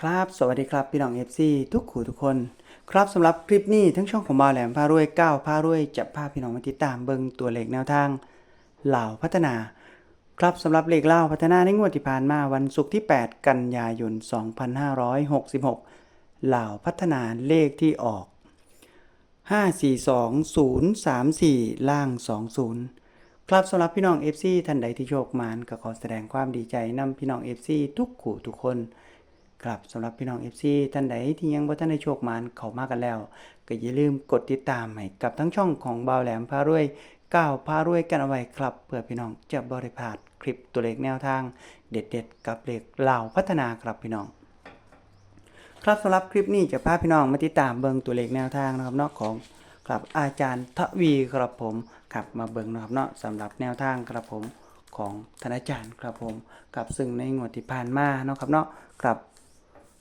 ครับสวัสดีครับพี่น้อง FC ทุกขู่ทุกคน ครับสำหรับคลิปนี้ทั้งช่องของบาวแหลมพารวยก้าวพารวยจะพาพี่น้องมาติดตามเบิงตัวเลขแนวทางเหล่าพัฒนา ครับสำหรับเลขเล่าพัฒนาในงวดที่ผ่านมาวันศุกร์ที่ 8 กันยายน 2566เหล่าพัฒนาเลขที่ออก 542034 ล่าง 20 ครับสำหรับพี่น้อง FC ท่านใดที่โชคมานก็ขอแสดงความดีใจนำพี่น้อง FC ทุกขู่ทุกคน ครับสำหรับพี่น้อง FC ท่านใดที่ยังบ่ทันได้โชคมานเข้ามากันแล้ว ก็อย่าลืมกดติดตามให้กับทั้งช่องของบ่าวแหลมพารวยก้าวพารวยกันเอาไว้ครับเพื่อพี่น้องจะบ่ได้พลาดคลิปตัวเลขแนวทาง เด็ดๆ กับเลขเหล่าพัฒนาครับพี่น้อง ครับสำหรับคลิปนี้จะพาพี่น้องมาติดตามเบิงตัวเลขแนวทางนะครับเนาะของครับอาจารย์ทวีครับผมครับมาเบิงนะครับเนาะสำหรับแนวทางครับผมของท่านาจารย์ครับผมครับซึ่งในงวดที่ผ่านมาเนาะครับเนาะครับ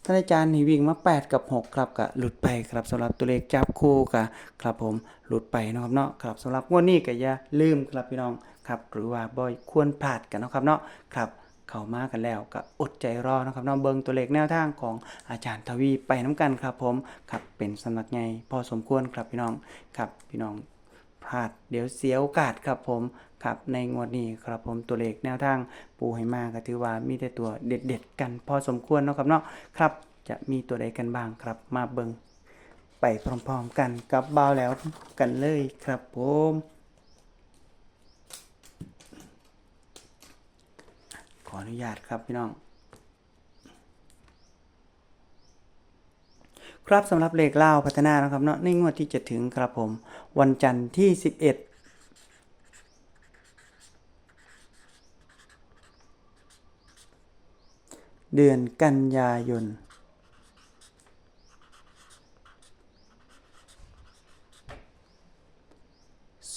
ท่านอาจารย์นี่วิ่งมา 8 กับ 6 ครับก็หลุดไปครับสำหรับตัวเลขจับคู่กับครับผมหลุดไปนะครับเนาะครับสำหรับงวดนี้ก็อย่าลืมครับพี่น้องครับหรือว่าบ่อยควรพลาดกันนะครับเนาะครับเข้ามากันแล้วก็อดใจรอนะครับเนาะเบิงตัวเลขแนวทางของอาจารย์ทวีไปน้กันครับผมครับเป็นสำนักใหญ่พอสมควรครับพี่น้องครับพี่น้อง พลาดเดี๋ยวเสียโอกาสครับผมครับในงวดนี้ครับผมตัวเลขแนวทางปูให้มาก็ถือว่ามีแต่ตัวเด็ด ๆ กันพอสมควรเนาะครับเนาะครับจะมีตัวใดกันบ้างครับมาเบิงไปพร้อมๆกันกับบ่าแล้วกันเลยครับผมขออนุญาตครับพี่น้องครับสำหรับเลขเล่าพัฒนานะครับเนาะในงวดที่จะถึงครับผม วันจันทร์ที่ 11เดือนกันยายน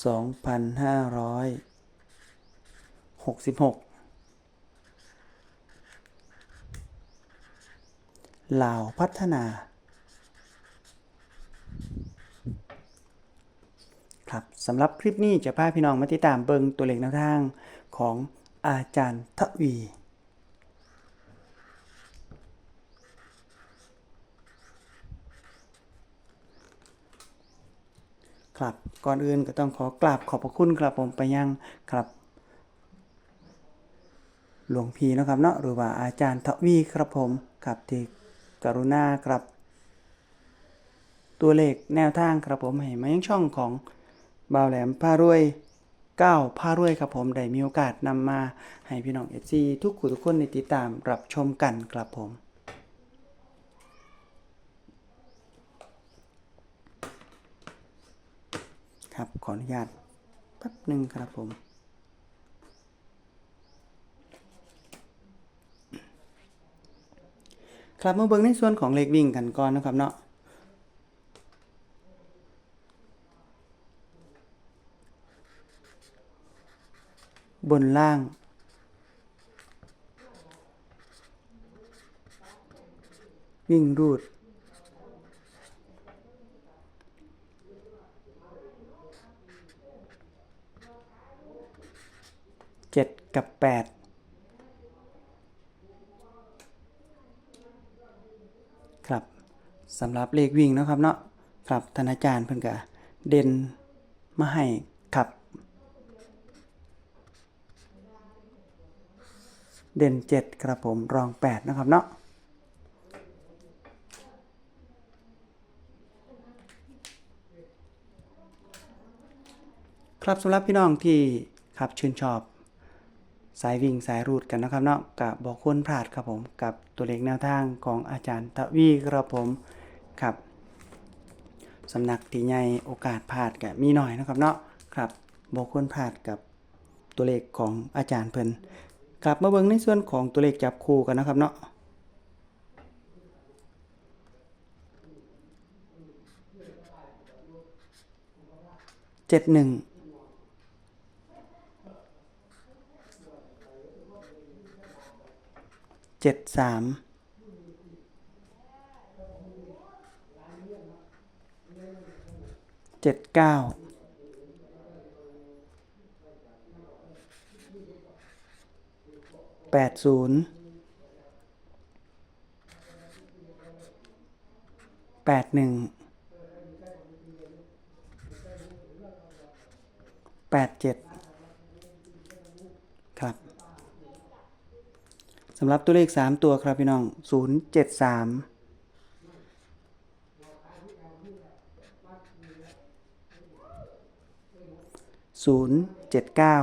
สองพันห้าร้อยหกสิบหกลาวพัฒนา ครับสำหรับคลิปนี้จะพาพี่น้องมาติดตามเบิงตัวเลขแนวทางของอาจารย์ทวีครับก่อนอื่นก็ต้องขอกราบขอบพระคุณครับผมไปยังครับหลวงพี่นะครับเนาะหรือว่าอาจารย์ทวีครับผมครับที่กรุณาครับ ตัวเลขแนวทางครับผมให้มายังช่องของ บ่าวแหลมพารวยก้าวพารวยครับผมได้มีโอกาสนำมาให้พี่น้องเอซีทุกผู้ทุกคนในติดตามรับชมกันครับผม ครับขออนุญาตแป๊บหนึ่งครับผมครับมาเบิ่งในส่วนของเลขวิ่งกันก่อนนะครับเนาะ บนล่าง วิ่งรูด เจ็ดกับแปดครับสำหรับเลขวิ่งนะครับเนาะครับท่านอาจารย์เพิ่นก็เด่นมาให้ครับ เด่นเจ็ดครับผมรองแปดนะครับเนาะครับสำหรับพี่น้องที่ครับชื่นชอบ สายวิ่งสายรูดกันนะครับเนาะกับบอกควรพลาดครับผมกับตัวเลขแนวทางของอาจารย์ทวีครับผมครับสำนักตีใหญ่โอกาสพลาดกับมีหน่อยนะครับเนาะครับบอกควรพลาดกับตัวเลขของอาจารย์เพิ่น กลับมาเบิ่งในส่วนของตัวเลขจับคู่กันนะครับเนาะเจ็ดหนึ่งเจ็ดสามเจ็ดเก้า แปดศูนย์แปดหนึ่งแปดเจ็ดครับสำหรับตัวเลขสามตัวครับพี่น้องศูนย์เจ็ดสามศูนย์เจ็ดเก้า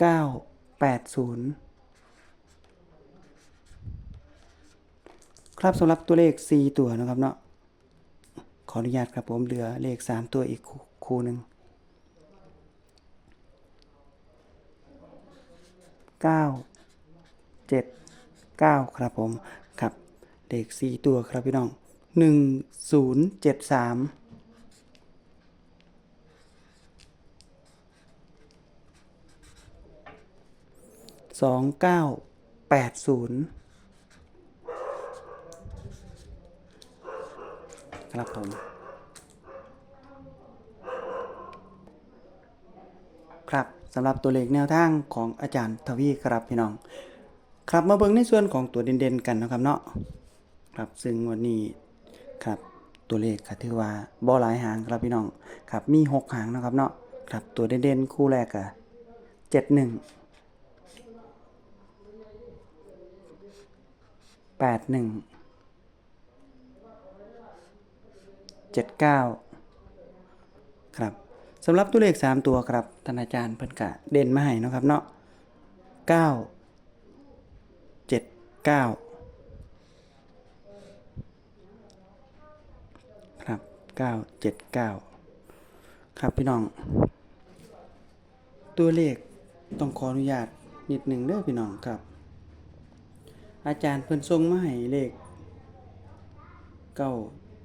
เก้าแปดศูนย์ครับสำหรับตัวเลข 4 ตัวนะครับเนาะขออนุญาตครับผมเหลือเลข 3 ตัวอีกคู่คู่หนึ่งเก้าเจ็ดเก้าครับผมครับเลข 4 ตัวครับพี่น้องหนึ่งศูนย์เจ็ดสาม สองเก้าแปดศูนย์ครับผม ครับสำหรับตัวเลขแนวทางของอาจารย์ทวีครับพี่น้อง ครับมาเบิ่งในส่วนของตัวเด่นๆกันนะครับเนาะครับซึ่งวันนี้ครับตัวเลขก็ถือว่าบ่หลายหางครับพี่น้องครับมีหกหางนะครับเนาะครับตัวเด่นๆคู่แรกก็เจ็ดหนึ่ง แปดหนึ่งเจ็ดเก้าครับสำหรับตัวเลข3ตัวครับท่านอาจารย์เพิ่นกะเด่นมาให้นะครับเนาะ9 7 9ครับ9 7 9ครับพี่น้อง ตัวเลขต้องขออนุญาตนิดหนึ่งเด้อพี่น้องครับ อาจารย์เพิ่นส่งมาให้เลขเก้า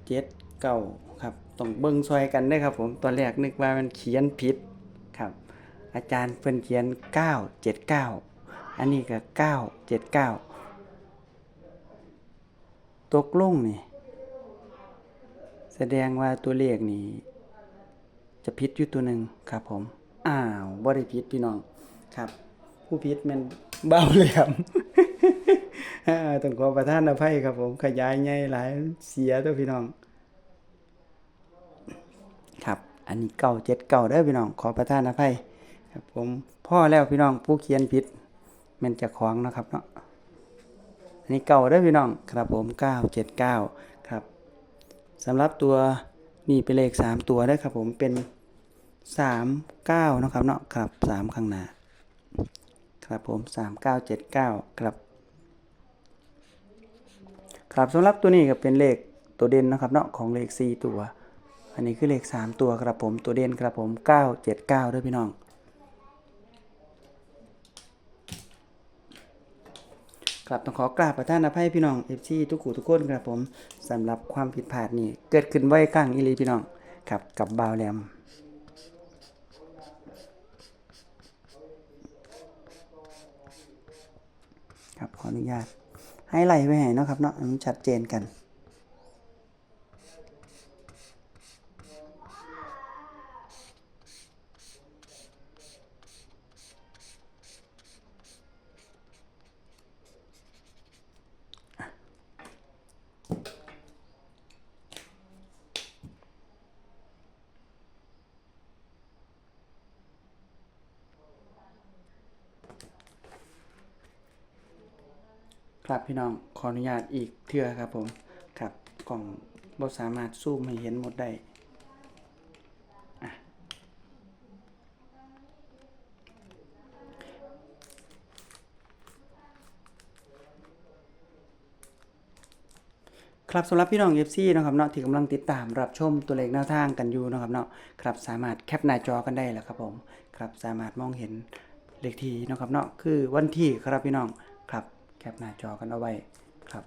เจ็ดเก้าครับต้องเบิ่งซอยกันเด้ครับผมตอนแรกนึกว่ามันเขียนผิดครับ อาจารย์เพิ่นเขียนเก้าเจ็ดเก้าอันนี้ก็เก้าเจ็ดเก้าตกลงนี่แสดงว่าตัวเลขนี่จะผิดอยู่ตัวหนึ่งครับผม อ้าวบ่ได้ผิดพี่น้องครับ ผู้ผิดแมันเบาเลยครับ ต้องขอประทานอภัยครับผมขยายใหญ่หลายเสียตัวพี่น้อง ครับ อันนี้เก่าเจ็ดเก่าเด้พี่น้อง ขอประทานอภัยครับผมพ่อแล้วพี่น้องผู้เขียนผิดมันจะของนะครับเนาะอันนี้เก่าเด้พี่น้องครับผมเก้าเจ็ดเก้าครับสำหรับตัวนี่เป็นเลขสามตัวได้ครับผมเป็นสามเก้านะครับเนาะครับสามข้างหน้าครับผมสามเก้าเจ็ดเก้าครับ ครับสำหรับตัวนี้ก็เป็นเลขตัวเด่นนะครับเนาะของเลข 4 ตัว อันนี้คือเลข 3 ตัวครับผมตัวเด่นครับผม 979ด้วยพี่น้อง ครับต้องขอกราบประท่านอภัยพี่น้อง FC ทุกขู่ทุกคนครับผมสำหรับความผิดพลาดนี่เกิดขึ้นไว้กลางอีลีพี่น้องครับกับบาวแหลมครับขออนุญาต ให้ไล่ไว้ให้เนาะครับเนาะมันชัดเจนกัน ครับพี่น้องขออนุญาตอีกเทื่อครับผมครับกล่องบ่สามารถซูมให้เห็นหมดได้ครับสำหรับพี่น้อง FC นะครับเนาะที่กำลังติดตามรับชมตัวเลขแนวทางกันอยู่นะครับเนาะครับสามารถแคปหน้าจอกันได้แล้วครับผมครับสามารถมองเห็นเลขที่นะครับเนาะคือวันที่ครับพี่น้อง แคปหน้าจอกันเอาไว้ครับ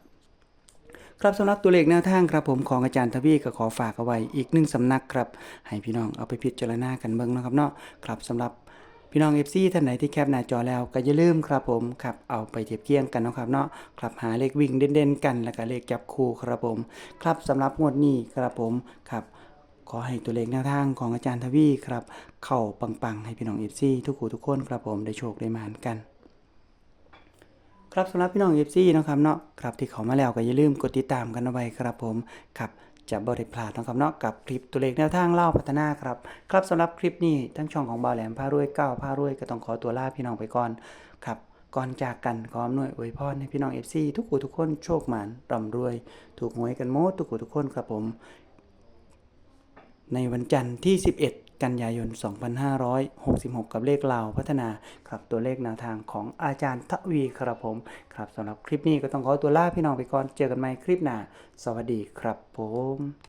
ครับสำหรับตัวเลขแนวทางครับผมของอาจารย์ทวีก็ขอฝากเอาไว้อีกหนึ่งสำนักครับให้พี่น้องเอาไปพิจารณากันเบิ่งนะครับเนาะครับสำหรับพี่น้อง FC ท่านไหนที่แคปหน้าจอแล้วก็อย่าลืมครับผมครับเอาไปเทียบเคียงกันนะครับเนาะครับหาเลขวิ่งเด่นๆกันแล้วก็เลขจับคู่ครับผม ครับสำหรับงวดนี้ครับผมครับขอให้ตัวเลขแนวทางของอาจารย์ทวีครับ เข้าปังๆ ให้พี่น้อง FC ทุกคู่ทุกคนครับผมได้โชคได้มานกัน ครับสำหรับพี่น้องเอฟซีนะครับเนาะครับที่เขามาแล้วก็อย่าลืมกดติดตามกันเอาไว้ครับผมครับจะบริพลาดนะครับเนาะกับคลิปตัวเลขแนวทางเล่าพัฒนาครับครับสำหรับคลิปนี้ทั้งช่องของบ่าวแหลมพารวยเก้าพารวยก็ต้องขอตัวลาพี่น้องไปก่อนครับก่อนจากกันขออำนวยอวยพรให้พี่น้องเอฟซีทุกผู้ทุกคนโชคหมานร่ำรวย ถูกหวยกันโมดทุกผู้ทุกคนครับผม ในวันจันทร์ที่ 11 กันยายน 2566 กับเลขลาวพัฒนาครับตัวเลขแนวทางของอาจารย์ทวีครับผมครับสำหรับคลิปนี้ก็ต้องขอตัวลาพี่น้องไปก่อนเจอกันใหม่คลิปหน้า สวัสดีครับผม